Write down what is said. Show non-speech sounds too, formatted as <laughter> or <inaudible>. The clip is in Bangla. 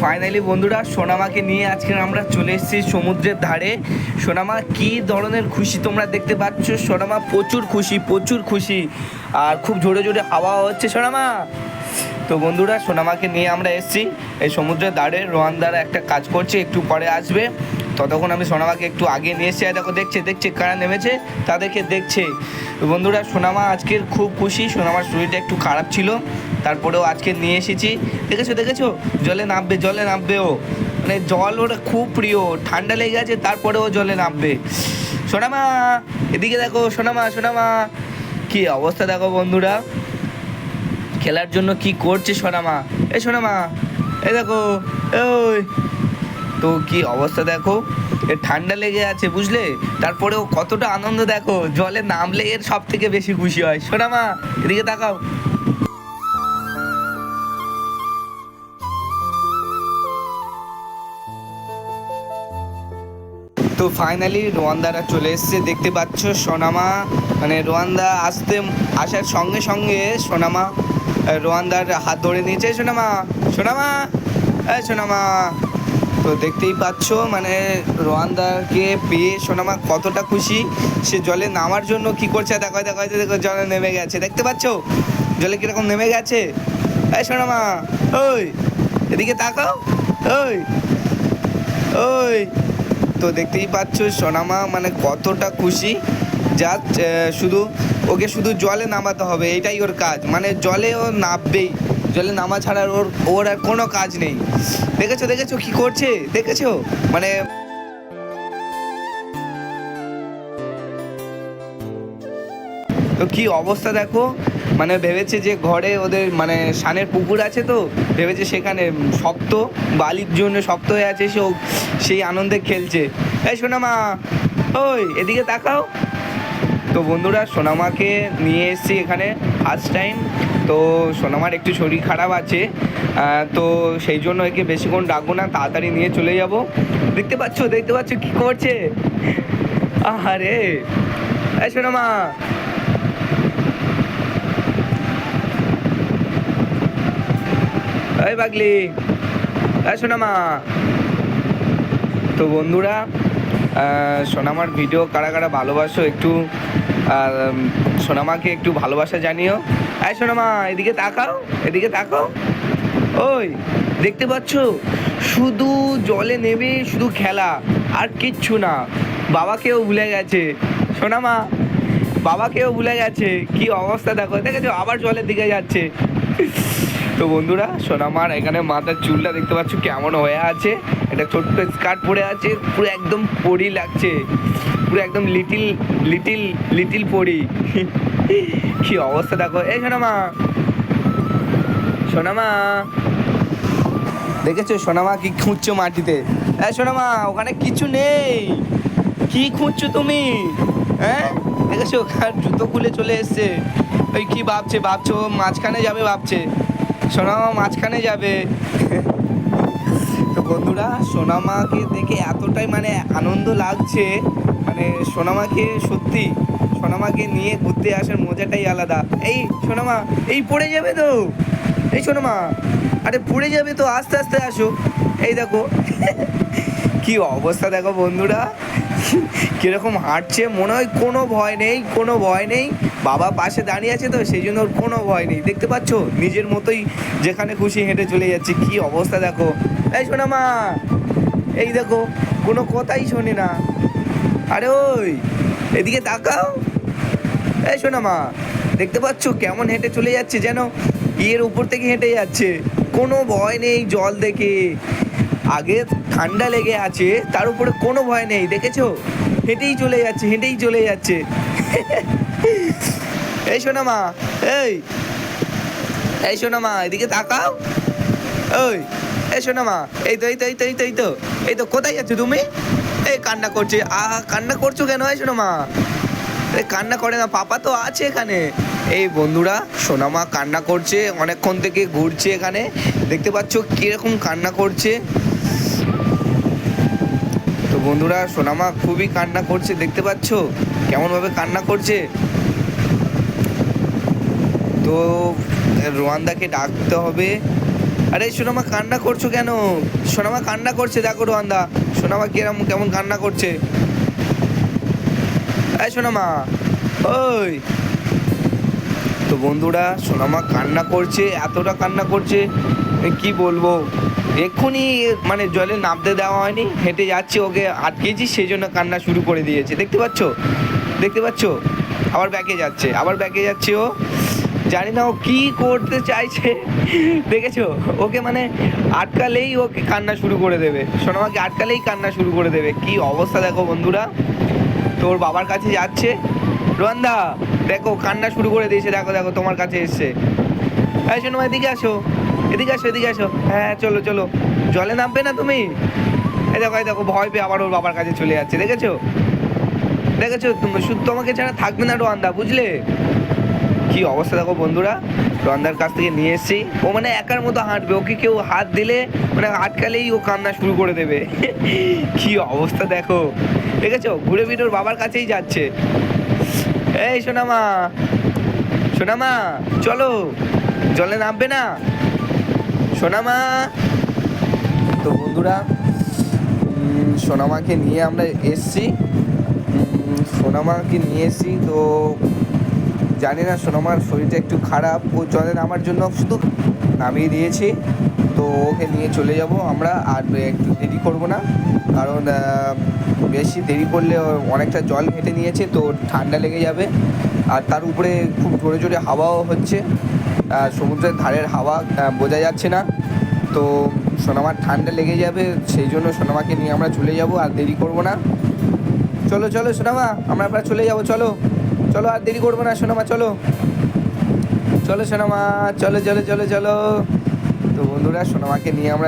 ফাইনালি বন্ধুরা সোনামাকে নিয়ে আজকে আমরা চলে এসেছি সমুদ্রের ধারে। সোনামা, কি ধরনের খুশি তোমরা দেখতে পাচ্ছ? সোনামা, প্রচুর খুশি প্রচুর খুশি। আর খুব জোরে জোরে হাওয়া হচ্ছে সোনামা। তো বন্ধুরা, সোনামাকে নিয়ে আমরা এসেছি। এই সমুদ্রের ধারে রোয়ানদারা একটা কাজ করছে, একটু পরে আসবে। ততক্ষণ আমি সোনামাকে একটু আগে নিয়ে এসেছি। আর দেখো, দেখছে দেখছে, কারা নেমেছে? তাদেরকে দেখছে। বন্ধুরা, সোনামা আজকের খুব খুশি। সোনামার শরীরটা একটু খারাপ ছিল। তারপরেও আজকে নিয়ে এসেছি। দেখেছ দেখেছ? জলে নামবে জলে নামবে ও। মানে জল ওটা খুব প্রিয়। ঠান্ডা লেগে আছে তারপরেও জলে নামবে। সোনামা, এদিকে দেখো, সোনামা সোনামা। কি অবস্থা দেখো বন্ধুরা। খেলার জন্য কি করছে সোনামা? এই সোনামা, এ দেখো ওই তো কি অবস্থা দেখো? ঠান্ডা লেগে আছে, বুঝলে? তারপরেও কতটা আনন্দ দেখো, জলে নামলে এর সব থেকে বেশি খুশি হয়। সোনামা এদিকে তাকাও। তো ফাইনালি রোয়ান্দারা চলে এসছে, দেখতে পাচ্ছ সোনামা মানে রোয়ান্দা আসতে, আসার সঙ্গে সঙ্গে সোনামা রোয়ান্দার হাত ধরে নিয়েছে সোনামা সোনামা সোনামা তো দেখতেই পাচ্ছ মানে রোয়ান্দাকে পেয়ে সোনামা কতটা খুশি। সে জলে নামার জন্য কি করছে দেখো দেখো দেখো, জলে নেমে গেছে। দেখতে পাচ্ছ? জলে কীরকম নেমে গেছে? এই সোনামা ওই এদিকে তাকাও ওই ওই। তো দেখতেই পাচ্ছ সোনামা মানে কতটা খুশি। যা শুধু ওকে শুধু জলে নামাতে হবে এটাই ওর কাজ। মানে জলে ও নামবেই। জলে নামা ছাড়া ওর ওর আর কোনো কাজ নেই। দেখেছ দেখেছ কি করছে? দেখেছ? মানে তো কি অবস্থা দেখো? মানে ভেবেছে যে ঘরে ওদের মানে সানের পুকুর আছে তো, ভেবেছে সেখানে শক্ত, বালির জন্য শক্ত হয়ে আছে, সে সেই আনন্দে খেলছে। এই সোনামা, ওই, এদিকে তাকাও। তো বন্ধুরা, সোনামাকে নিয়ে এসেছি এখানে ফার্স্ট টাইম তো সোনামার একটু শরীর খারাপ আছে তো সেই জন্য একে বেশিক্ষণ ডাকবো না, তাড়াতাড়ি নিয়ে চলে যাব। দেখতে পাচ্ছো দেখতে পাচ্ছো কি করছে? এই সোনামা! এই এই সোনামা! তো বন্ধুরা সোনামার ভিডিও কারা কারা ভালোবাসো একটু সোনামাকে একটু ভালোবাসা জানিও। এই সোনামা, এদিকে তাকাও এদিকে তাকাও। ওই, দেখতে পাচ্ছ? শুধু জলে নেবে শুধু খেলা, আর কিচ্ছু না। বাবাকেও ভুলে গেছে। সোনামা, বাবাকেও ভুলে গেছে। কি অবস্থা দেখো। দেখেছ? আবার জলের দিকে যাচ্ছে। তো বন্ধুরা, সোনামার এখানে মাথার চুলটা দেখতে পাচ্ছ কেমন হয়ে আছে। এটা ছোট্ট স্কার্ট পরে আছে, পুরো একদম পরি লাগছে। পুরো একদম লিটিল লিটিল লিটিল পরি। কি অবস্থা দেখো। এই সোনামা সোনামা। দেখেছ সোনামা কি খুঁজছো মাটিতে? এই সোনামা, ওখানে কিছু নেই। কি খুঁজছো তুমি? হ্যাঁ? দেখেছ জুতো খুলে চলে এসছে। ওই কি ভাবছে? ভাবছ মাঝখানে যাবে, ভাবছে। সোনামা মাঝখানে যাবে। তো বন্ধুরা, সোনামাকে দেখে এতটাই মানে আনন্দ লাগছে। মানে সোনামাকে সত্যি, সোনামাকে নিয়ে ঘুরতে আসার মজাটাই আলাদা। এই সোনামা, এই পড়ে যাবে তো? এই সোনামা, আরে পড়ে যাবে তো, আস্তে আস্তে আসো। এই দেখো, কি অবস্থা দেখো বন্ধুরা। কীরকম হাঁটছে, মনে হয় কোনো ভয় নেই, কোনো ভয় নেই। বাবা পাশে দাঁড়িয়ে আছে তো, সেই জন্য ওর কোনো ভয় নেই। দেখতে পাচ্ছো? নিজের মতোই যেখানে খুশি হেঁটে চলে যাচ্ছে। কি অবস্থা দেখো। এই শোনা মা, এই দেখো, কোনো কথাই শোনে না। আরে ওই, এদিকে তাকাও। এই শোনা মা, দেখতে পাচ্ছ কেমন হেঁটে চলে যাচ্ছে যেন? ইয়ের উপর থেকে হেঁটে যাচ্ছে। কোনো ভয় নেই জল দেখে। আগে ঠান্ডা লেগে আছে, তার উপরে কোনো ভয় নেই, দেখেছ? হেঁটেই চলে যাচ্ছে, হেঁটেই চলে যাচ্ছে। <laughs> এই শোনা মা, এই। এই শোনা মা, এদিকে তাকাও। ওই, এই শোনা মা, এই তো এই তো এই তো এই তো এই তো এই তো, কোথায় যাচ্ছ তুমি? এই কান্না করছে, আ, কান্না করছ কেন, এই শোনা মা? কান্না করে না, পাপা তো আছে এখানে। এই বন্ধুরা সোনামা কান্না করছে, অনেকক্ষণ থেকে ঘুরছে এখানে। দেখতে পাচ্ছ কীরকম কান্না করছে। তো বন্ধুরা সোনামা খুবই কান্না করছে, দেখতে পাচ্ছ? কেমন ভাবে কান্না করছে? তো, রোয়ান্দাকে ডাকতে হবে। আরে, সোনামা, কান্না করছ কেন? সোনামা, কান্না করছে, দেখো রোহান্দা সোনামা, কিরম, কেমন কান্না করছে? এই সোনামা, ওই। তো বন্ধুরা, সোনামা কান্না করছে, এতটা কান্না করছে কি বলব? এক্ষুনি মানে জলে নামতে দেওয়া হয়নি, হেঁটে যাচ্ছে, ওকে আটকেছি সেই জন্য কান্না শুরু করে দিয়েছে। দেখতে পাচ্ছ? দেখতে পাচ্ছ? আবার ব্যাকে যাচ্ছে, আবার ব্যাকে যাচ্ছে ও। জানি না ও কি করতে চাইছে। দেখেছ? ওকে মানে আটকালেই ওকে কান্না শুরু করে দেবে। সোনামাকে আটকালেই কান্না শুরু করে দেবে। কি অবস্থা দেখো বন্ধুরা। তোর বাবার কাছে যাচ্ছে। রোহানদা দেখো, কান্না শুরু করে দিয়েছে। দেখো দেখো, তোমার কাছে এসছে। এই শোনো এদিকে আসো। এদিকে আসো এদিকে আসো। হ্যাঁ চলো চলো। জলে নামবে না তুমি? এই দেখো এই দেখো, ভয় পেয়ে আবার ওর বাবার কাছে চলে যাচ্ছে। দেখেছ? দেখেছ? তুমি শুধু তোমাকে ছাড়া থাকবে না রোহানদা বুঝলে? কি অবস্থা দেখো বন্ধুরা? রন্দার কাছ থেকে নিয়ে এসেছি। ও মানে একার মতো হাঁটবে। ওকে কেউ হাত দিলে মানে আটকালেই ও কান্না শুরু করে দেবে। <laughs> কি অবস্থা দেখো। দেখেছ? ঘুরে ফিরে বাবার কাছেই যাচ্ছে। এই সোনামা সোনামা, চলো। জলে নামবে না। সোনামা। তো বন্ধুরা সোনামাকে নিয়ে আমরা এসছি। সোনামাকে নিয়ে এসছি। তো জানি না, সোনামার শরীরটা একটু খারাপ। ও জলে নামার জন্য শুধু নামিয়ে দিয়েছি। তো ওকে নিয়ে চলে যাব আমরা, আর একটু দেরি করব না। কারণ বেশি দেরি করলে অনেকটা জল ঘেটে নিয়েছে, তো ঠান্ডা লেগে যাবে। আর তার উপরে খুব জোরে জোরে হাওয়াও হচ্ছে। সমুদ্রের ধারের হাওয়া বোঝা যাচ্ছে না। তো সোনামার ঠান্ডা লেগে যাবে, সেই জন্য সোনামাকে নিয়ে আমরা চলে যাব, আর দেরি করব না। চলো চলো সোনামা, আমরা এবার চলে যাব, চলো। চলো আর দেরি করব না, সোনামা, চলো। চলো, সোনামা, চলো চলো চলো চলো। তো বন্ধুরা, সোনামাকে নিয়ে আমরা